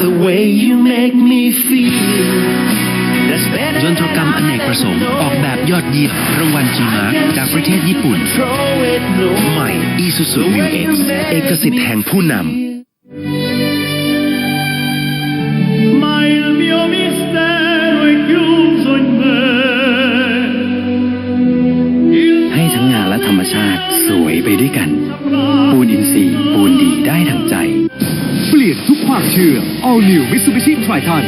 That's the way you make me feel. That's better ยนตรกรรมอเนกประสงค์ ออกแบบยอดเยี่ยมรางวัลจีมาร์จากประเทศญี่ปุ่น Control it no ใหม่ Isuzu Mu X เอกสิทธิ์แห่งผู้น Ma il mio mistero è chiuso in me. Il ำให้ทั้งงานและธรรมชาติสวยไปด้วยกัน ปูนอินทรีย์ปูน ความเชื่อ All New Mitsubishi Triton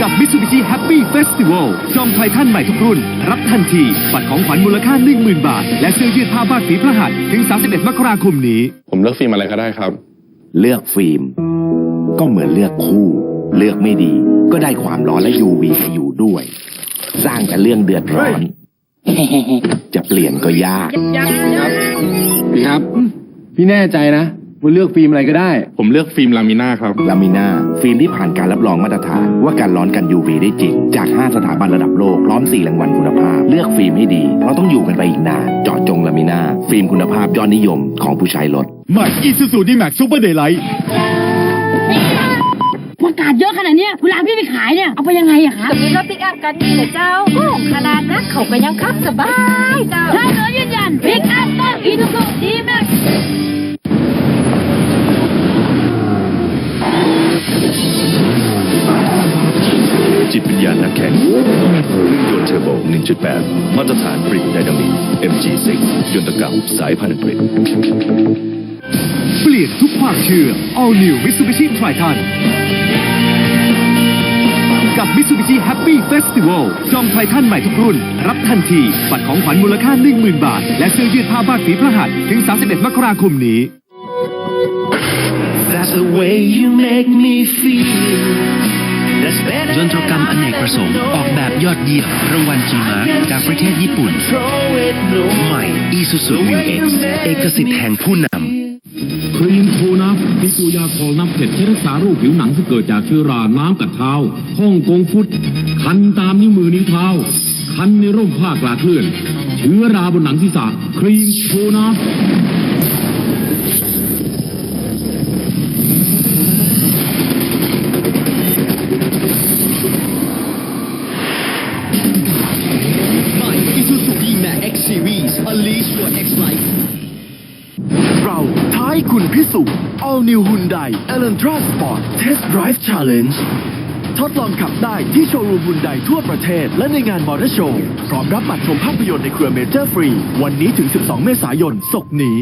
กับ Mitsubishi Happy Festival จองไททันใหม่ทุกรุ่น รับทันที บัตรของขวัญมูลค่า 10,000 บาท และเสื้อยืดผ้าบ้านฝีพระหัตถ์ถึง 31 มกราคมนี้ ผมเลือกฟิล์มอะไรก็ได้ครับ เลือกฟิล์ม ก็เหมือนเลือกคู่ เลือกไม่ดี ก็ได้ความร้อนและ UV ให้อยู่ด้วย สร้างแต่เรื่องเดือดร้อน จะเปลี่ยนก็ยาก พี่ครับ พี่แน่ใจนะ ว่าเลือกฟิล์มอะไรก็ได้ ผมเลือกฟิล์มลามิน่าครับ ลามิน่าฟิล์มที่ผ่านการรับรองมาตรฐาน ว่าการร้อนกัน UV ได้จริง จาก 5 สถาบันระดับโลกพร้อม 4 รางวัลคุณภาพ เลือกฟิล์มให้ดี เพราะต้องอยู่กันไปอีกนานเจาะจงลามิน่าฟิล์มคุณภาพยอดนิยมของผู้ใช้รถใหม่ Isuzu D-Max Super Daylight ประกาศเยอะขนาดเนี้ยเวลาพี่ไปขายเนี่ย เอาไปยังไงอะคะก็มีรถปิกอัพกันนี่แหละเจ้าโอ้ขนาดนั้นเขาก็ยังขับสบายเจ้าใช่เลยยืนยันพิกอัพต้องอีทูซูดีแม็ก จิตวิญญาณนักแข่งเครื่องยนต์เทอร์โบ 1.8 มาตรฐานปริไดนามิก MG6 ยนตกรรมสายพันธุ์อังกฤษเปลี่ยนทุกความเชื่อ All New Mitsubishi Triton กับ Mitsubishi Happy Festival จองไททันใหม่ทุกรุ่น รับทันที บัตรของขวัญมูลค่า 10,000 บาท และเสื้อยืดผ้าบ้านฝีพระหัตถ์ถึง 31 มกราคมนี้ That's the way you make me feel. ยนตรกรรมอเนกประสงค์ ออกแบบยอดเยี่ยมรางวัลจีมาร์จากประเทศญี่ปุ่น Control it no ใหม่ Isuzu Mu X เอกสิทธิ์แห่งผู้นำครีมโทนัฟพิสูยาคอลน้ำเผ็ดที่รักษาโรคผิวหนังที่เกิดจากเชื้อรา น้ำกัดเท้าฮ่องกงฟุต คันตามนิ้วมือนิ้วเท้า คันในร่มผ้ากลาเคลื่อน เชื้อราบนหนังศีรษะครีม โทนัฟเราท้ายคุณพิสูจน์ All New Hyundai Elantra Sport Test Drive Challenge ทดลองขับได้ที่โชว์รูมฮุนไดทั่วประเทศ และในงานมอเตอร์โชว์พร้อมรับบัตรชมภาพยนตร์ในเครือเมเจอร์ฟรี วันนี้ถึง 12 เมษายนศกนี้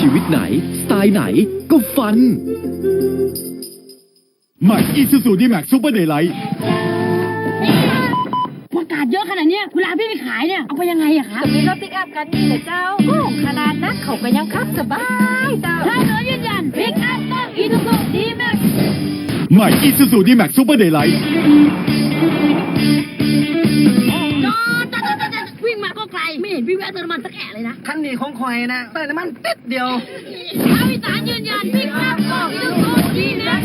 ชีวิตไหน สไตล์ไหนก็ฟัน ใหม่ Isuzu D-Max Super Daylight ประกาศเยอะขนาดเนี้ยเวลาพี่ไปขายเนี่ย เอาไปยังไงอะคะก็มีรถปิกอัพกันนี่แหละเจ้าโอ้ขนาดนั้นเขาก็ยังขับสบายเจ้าใช่เลยยืนยันพิกอัพต้องอีทูซูดีแม็กใหม่ Isuzu D-Max Super Daylight จ แวะเติมน้ำมันสักแอะเลยนะคันนี้ของคอยนะเติมน้ำมันติดเดียวท้าวิสานยืนยันพิกอัพต้องอีทูซูดีแม็ก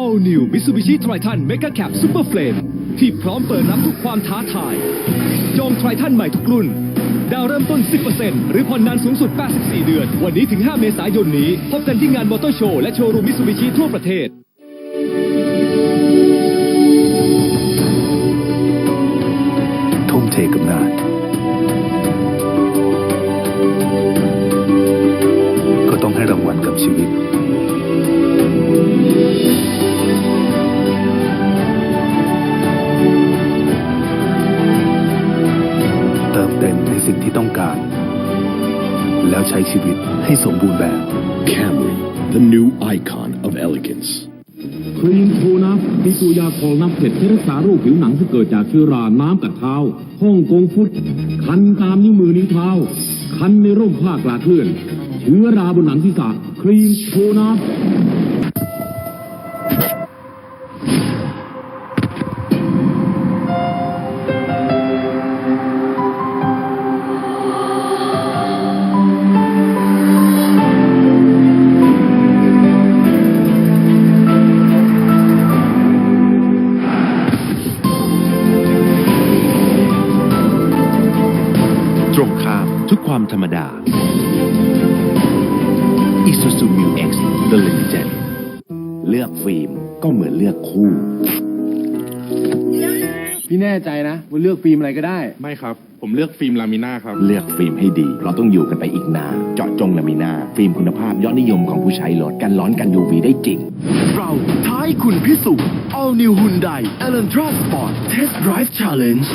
All New Mitsubishi Triton Mega Cap Super Flame ที่พร้อมเปิดรับทุกความท้าทายจอง Triton ใหม่ทุกรุ่น ดาวเริ่มต้น 10%หรือผ่อนนานสูงสุด 84 เดือน วันนี้ถึง 5 เมษายนนี้ พบกันที่งานมอเตอร์โชว์และโชว์รูมมิ t ซูบิชิทั่วประเทศทุ่มเทกับงาน ใช้ชีวิตให้สมบูรณ์แบบ Camry the new icon of elegance ครีมโทนัฟพิสูยาคอลน้ำเผ็ดที่รักษาโรคผิวหนังที่เกิดจากเชื้อรา น้ำกัดเท้าฮ่องกงฟุต คันตามนิ้วมือนิ้วเท้า คันในร่มผ้ากลาดเคลื่อน เชื้อราบนหนังศีรษะครีมโทนัฟ ธรรมดา Isuzu Mu X The Legend เลือกฟิล์มก็เหมือนเลือกคู่ พี่แน่ใจนะว่าเลือกฟิล์มอะไรก็ได้ ไม่ครับ ผมเลือกฟิล์มลามิน่าครับ เลือกฟิล์มให้ดี เราต้องอยู่กันไปอีกนานเจาะจงลามินาฟิล์มคุณภาพยอดนิยมของผู้ใช้รถกันร้อนกัน UV ได้จริง เราท้ายคุณพิสูจน์ All New Hyundai Elantra Sport Test Drive Challenge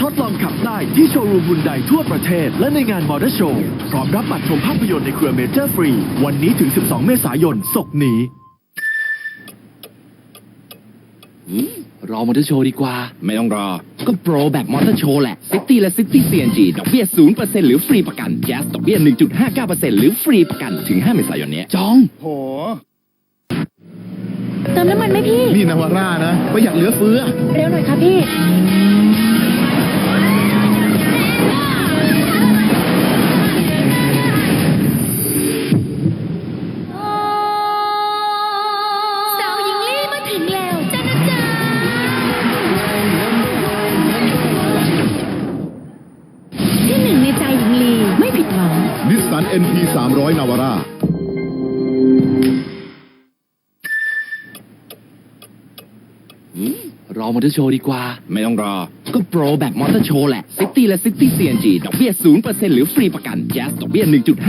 ทดลองขับได้ที่โชว์รูมฮุนไดทั่วประเทศ และในงานมอเตอร์โชว์พร้อมรับบัตรชมภาพยนตร์ในเครือเมเจอร์ฟรี วันนี้ถึง 12 เมษายนศกร์นี้รอมอเตอร์โชว์ดีกว่า ไม่ต้องรอ ก็โปรแบบมอเตอร์โชว์แหละซิตี้และซิตี้ CNG ดอกเบี้ย0%หรือฟรีประกันแก๊สดอกเบี้ย1.59%หรือฟรีประกันถึง5เมษายนนี้จองโหเติมน้ำมันไหมพี่ นี่นาวาร่านะประหยัดเหลือเฟือ เร็วหน่อยค่ะพี่ สสัน NP 300 นาวาร่ารอมอเตอร์โชว์ดีกว่า ไม่ต้องรอ ก็โปรแบบมอเตอร์โชว์แหละซิตี้และซิตี้ CNG ดอกเบี้ย0%หรือฟรีประกันแก๊สดอกเบี้ย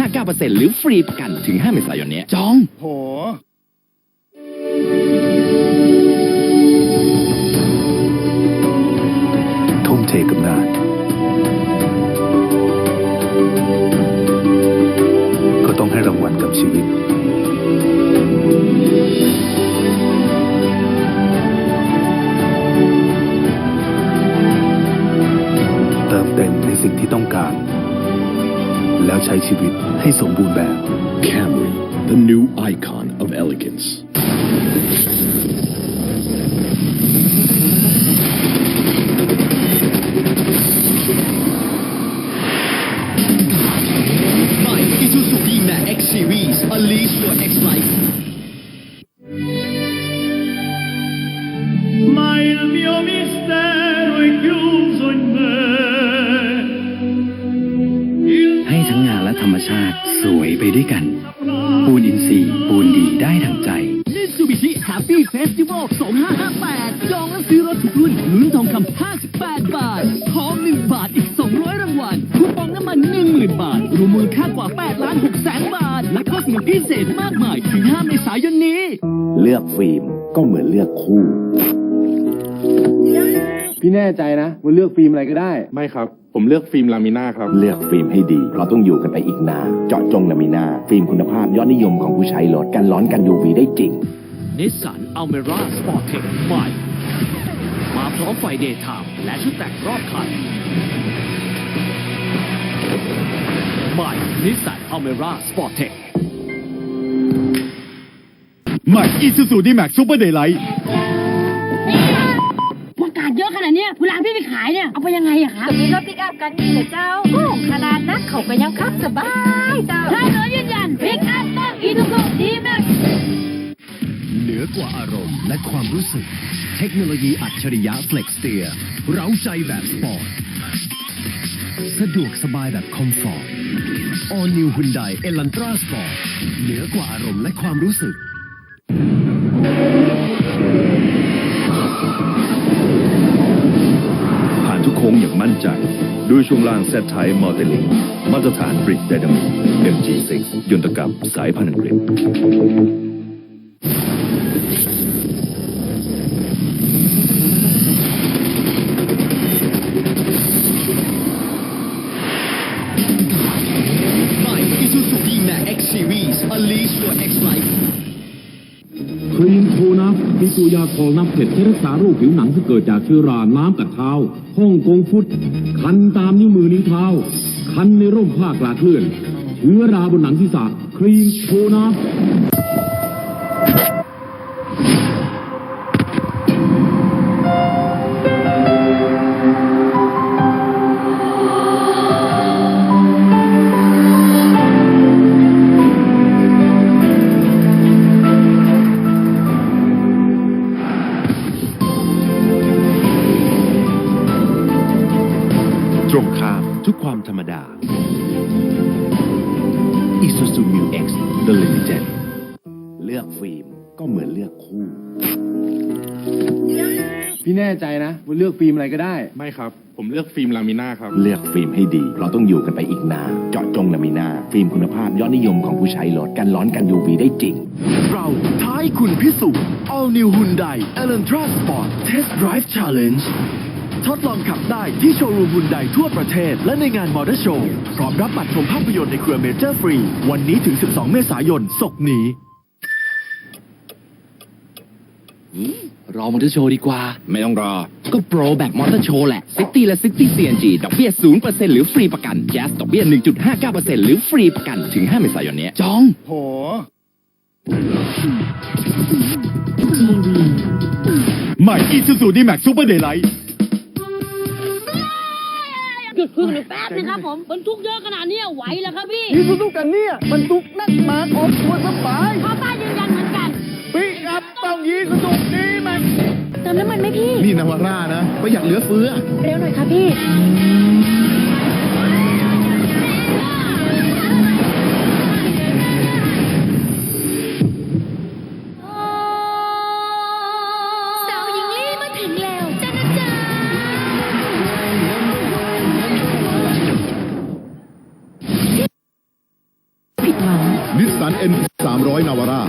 1.59%หรือฟรีประกันถึง 5 เมษายนนี้จองโห แล้วใช้ชีวิตให้สมบูรณ์แบบ Camry the new icon of elegance ฟิล์มก็เหมือนเลือกคู่ พี่แน่ใจนะว่าเลือกฟิล์มอะไรก็ได้ ไม่ครับ ผมเลือกฟิล์มลามิน่าครับ เลือกฟิล์มให้ดี เราต้องอยู่กันไปอีกนานเจาะจงลามินาฟิล์มคุณภาพยอดนิยมของผู้ใช้รถกันร้อนกัน UV ได้จริง นิสสันอัลเมร่าสปอร์ตเทคใหม่ มาพร้อมไฟเดย์ไทม์และชุดแต่งรอบคันใหม่นิสสันอัลเมร่าสปอร์ตเทค ใหม่ Isuzu D-Max Super Daylight ประกาศเยอะขนาดเนี้ยเวลาพี่ไปขายเนี่ย เอาไปยังไงอะคะก็มีรถปิกอัพกันนี่แหละเจ้าโอ้ขนาดนักเขาก็ยังขับสบายเจ้าใช่เลยยืนยันพิกอัพต้องอีทูโกดีแม็กเหนือกว่าอารมณ์และความรู้สึก เทคโนโลยีอัจฉริยะ Flex Steer เร้าใจแบบสปอร์ตสะดวกสบายแบบคอมฟอร์ต All New Hyundai Elantra Sport เหนือกว่าอารมณ์และความรู้สึก ผ่านทุกโค้งอย่างมั่นใจ ด้วยช่วงล่างแซดไทมอเตลิงมาตรฐานบริกไดนามิก MG6 ยนตกรรมสายพันธุ์อังกฤษใหม่ Isuzu D-Max X Series Unleash your นัฟมีตัวยาคองน้ำเผ็ดที่รักษาโรคผิวหนังที่เกิดจากเชื้อราน้ำกัดเท้าห้องกงฟุต คันตามนิ้วมือนิ้วเท้า คันในร่มผ้ากลาเคลื่อน เชื้อราบนหนังศีรษะครีมโทนัฟตรงข้ามทุกความธรรมดา อกฟิล์มอะไรก็ได้ ไม่ครับ ผมเลือกฟิล์มลามิน่าครับ เลือกฟิล์มให้ดี เราต้องอยู่กันไปอีกนานเจาะจงลามิน่าฟิล์มคุณภาพยอดนิยมของผู้ใช้รถกันร้อนกัน UV ได้จริง เราท้ายคุณพิสูจน์ All New Hyundai Elantra Sport Test Drive Challenge ทดลองขับได้ที่โชว์รูมฮุนไดทั่วประเทศ และในงานมอเตอร์โชว์พร้อมรับบัตรชมภาพยนตร์ในเครือเมเจอร์ฟรี วันนี้ถึง 12 เมษายนศกนี้ รอมอเตอร์โชว์ดีกว่า ไม่ต้องรอ ก็โปรแบบมอเตอร์โชว์แหละซิตี้และซิตี้ CNG ดอกเบี้ย0%หรือฟรีประกันแจ๊สดอกเบี้ย1.59%หรือฟรีประกันถึง5เมษายนนี้ จองใหม่อีซูซูดีแม็กซูเปอร์เดย์ไลท์หยุดพึ่งหนึ่งแป๊บนึงครับผมบรรทุกเยอะขนาดนี้ไหวแล้วครับพี่ อีซูซูกันเนี่ยมันทุกนักหนาของตัวสบาย ประหยัดเหลือเฟือ เร็วหน่อยค่ะพี่ สาวหญิงลี่มาถึงแล้วจ้านะจ๊ะผิดหวัง นิสสันเอ็นสามร้อยนาวาร่า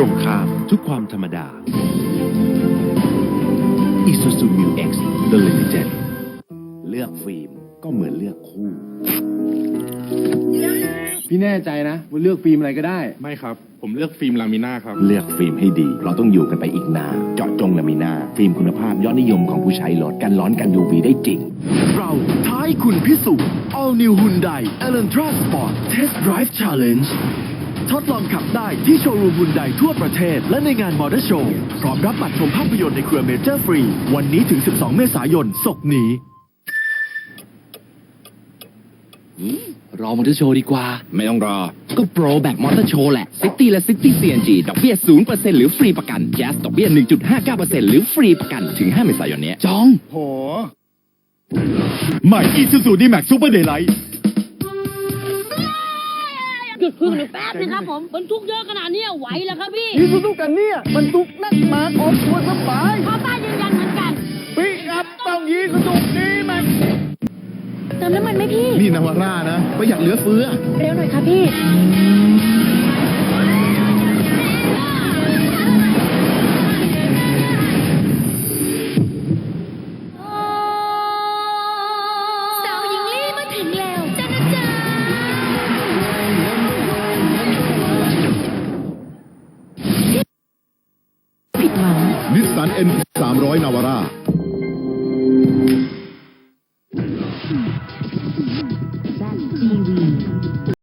ตรงข้ามทุกความธรรมดา Isuzu Mu X The Limited เลือกฟิล์มก็เหมือนเลือกคู่ พี่แน่ใจนะว่าเลือกฟิล์มอะไรก็ได้ ไม่ครับ ผมเลือกฟิล์มลามิน่าครับ เลือกฟิล์มให้ดี เราต้องอยู่กันไปอีกนานเจาะจงลามิน่าฟิล์มคุณภาพยอดนิยมของผู้ใช้รถกันร้อนกัน UV ได้จริง เราท้ายคุณพิสูจน์ All New Hyundai Elantra Sport Test Drive Challenge ทดลองขับได้ที่โชว์รูมฮุนไดทั่วประเทศ และในงานมอเตอร์โชว์พร้อมรับบัตรชมภาพยนตร์ในเครือเมเจอร์ฟรี วันนี้ถึง 12 เมษายนศกนี้ รอมอเตอร์โชว์ดีกว่า ไม่ต้องรอ ก็โปรแบบมอเตอร์โชว์แหละซิตี้และซิตี้ CNG ดอกเบี้ย0%หรือฟรีประกันแจ๊สดอกเบี้ย 1.59%หรือฟรีประกันถึง 5 เมษายนนี้จองใหม่อีซูซูดีแม็กซูเปอร์เดย์ไลท์หยุ ดพึ่งหนึ่งแป๊บนึงครับผมบรรทุกเยอะขนาดนี้ไหวแล้วครับพี่อีซูซูกันเนี่ยมันทุกนักหนาของตัวสบายพ่อป้ายืนยันเหมือนกันปิกอัพต้องยีซูซูดีแม็กเติมน้ำมันไหมพี่ นี่นาวาร่านะประหยัดเหลือเฟือ เร็วหน่อยค่ะพี่